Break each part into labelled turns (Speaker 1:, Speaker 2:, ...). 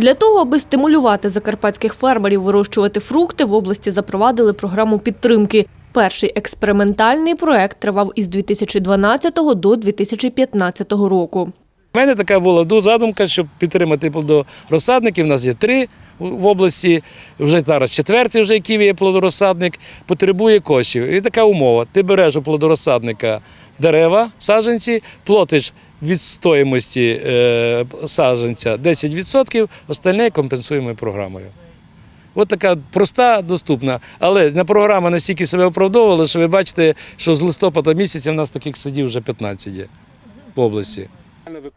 Speaker 1: Для того, аби стимулювати закарпатських фермерів вирощувати фрукти, в області запровадили програму підтримки. Перший експериментальний проект тривав із 2012 до 2015 року.
Speaker 2: У мене така була ду- задумка, щоб підтримати плодорозсадників. У нас є три в області, вже зараз четвертий, вже який є плодорозсадник, потребує коштів. І така умова: ти береш у плодорозсадника дерева, саджанці, платиш від стоїмості е, саджанця 10%, остальне компенсуємо програмою. От така проста, доступна. Але на програма настільки себе оправдовувала, що ви бачите, що з листопада місяця в нас таких садів вже 15 є в області.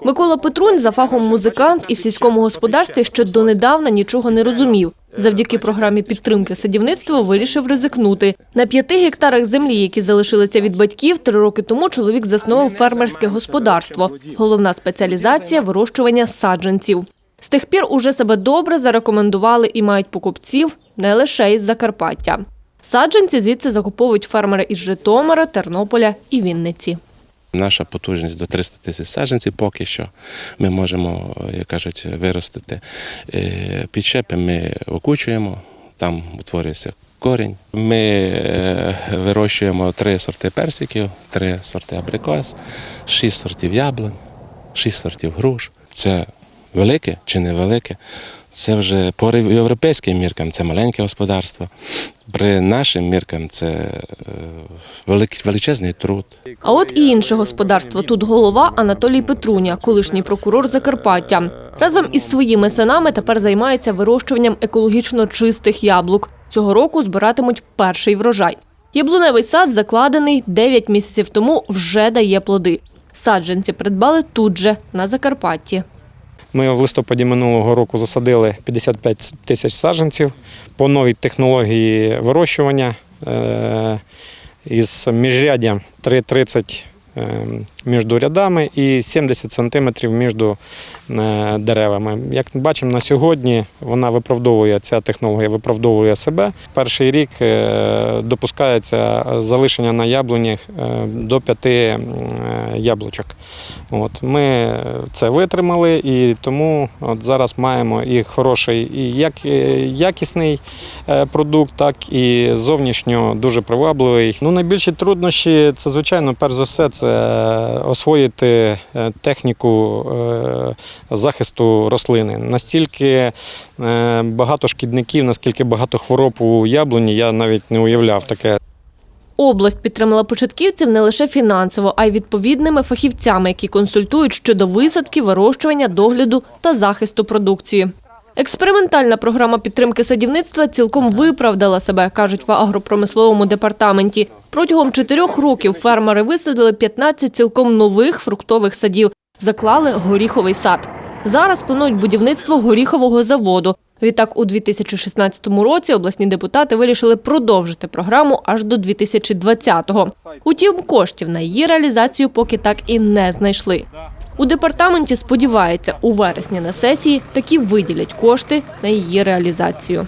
Speaker 1: Микола Петрунь за фахом музикант і в сільському господарстві ще донедавна нічого не розумів. Завдяки програмі підтримки садівництва вирішив ризикнути. На п'яти гектарах землі, які залишилися від батьків, три роки тому чоловік заснував фермерське господарство. Головна спеціалізація вирощування саджанців. З тих пір уже себе добре зарекомендували і мають покупців не лише із Закарпаття. Саджанці звідси закуповують фермери із Житомира, Тернополя і Вінниці.
Speaker 3: Наша потужність до 300 тисяч саджанців поки що ми можемо, як кажуть, виростити. Е, Підщепи ми окучуємо, там утворюється корінь. Ми е, вирощуємо три сорти персиків, три сорти абрикос, шість сортів яблунь, шість сортів груш. Це велике чи невелике. Це вже по європейським міркам це маленьке господарство. При нашим міркам це е, величезний труд.
Speaker 1: А от і інше господарство. Тут голова Анатолій Петруня, колишній прокурор Закарпаття. Разом із своїми синами тепер займається вирощуванням екологічно чистих яблук. Цього року збиратимуть перший врожай. Яблуневий сад закладений 9 місяців тому вже дає плоди. Саджанці придбали тут же, на Закарпатті.
Speaker 4: Ми в листопаді минулого року засадили 55 тисяч саджанців по новій технології вирощування е, із міжряддям 3,30 е, між рядами і 70 сантиметрів між е, деревами. Як бачимо на сьогодні, вона виправдовує ця технологія, виправдовує себе. Перший рік е, допускається залишення на яблунях е, до 5 яблучок. От, ми це витримали і тому от зараз маємо і хороший, і як, якісний продукт, так і зовнішньо дуже привабливий. Ну, найбільші труднощі це, звичайно, перш за все, це освоїти е, техніку е, захисту рослини. Настільки е, багато шкідників, наскільки багато хвороб у яблуні, я навіть не уявляв таке.
Speaker 1: Область підтримала початківців не лише фінансово, а й відповідними фахівцями, які консультують щодо висадки, вирощування, догляду та захисту продукції. Експериментальна програма підтримки садівництва цілком виправдала себе, кажуть в агропромисловому департаменті. Протягом чотирьох років фермери висадили 15 цілком нових фруктових садів, заклали горіховий сад. Зараз планують будівництво горіхового заводу. Відтак, у 2016 році обласні депутати вирішили продовжити програму аж до 2020-го. Утім, коштів на її реалізацію поки так і не знайшли. У департаменті сподіваються, у вересні на сесії таки виділять кошти на її реалізацію.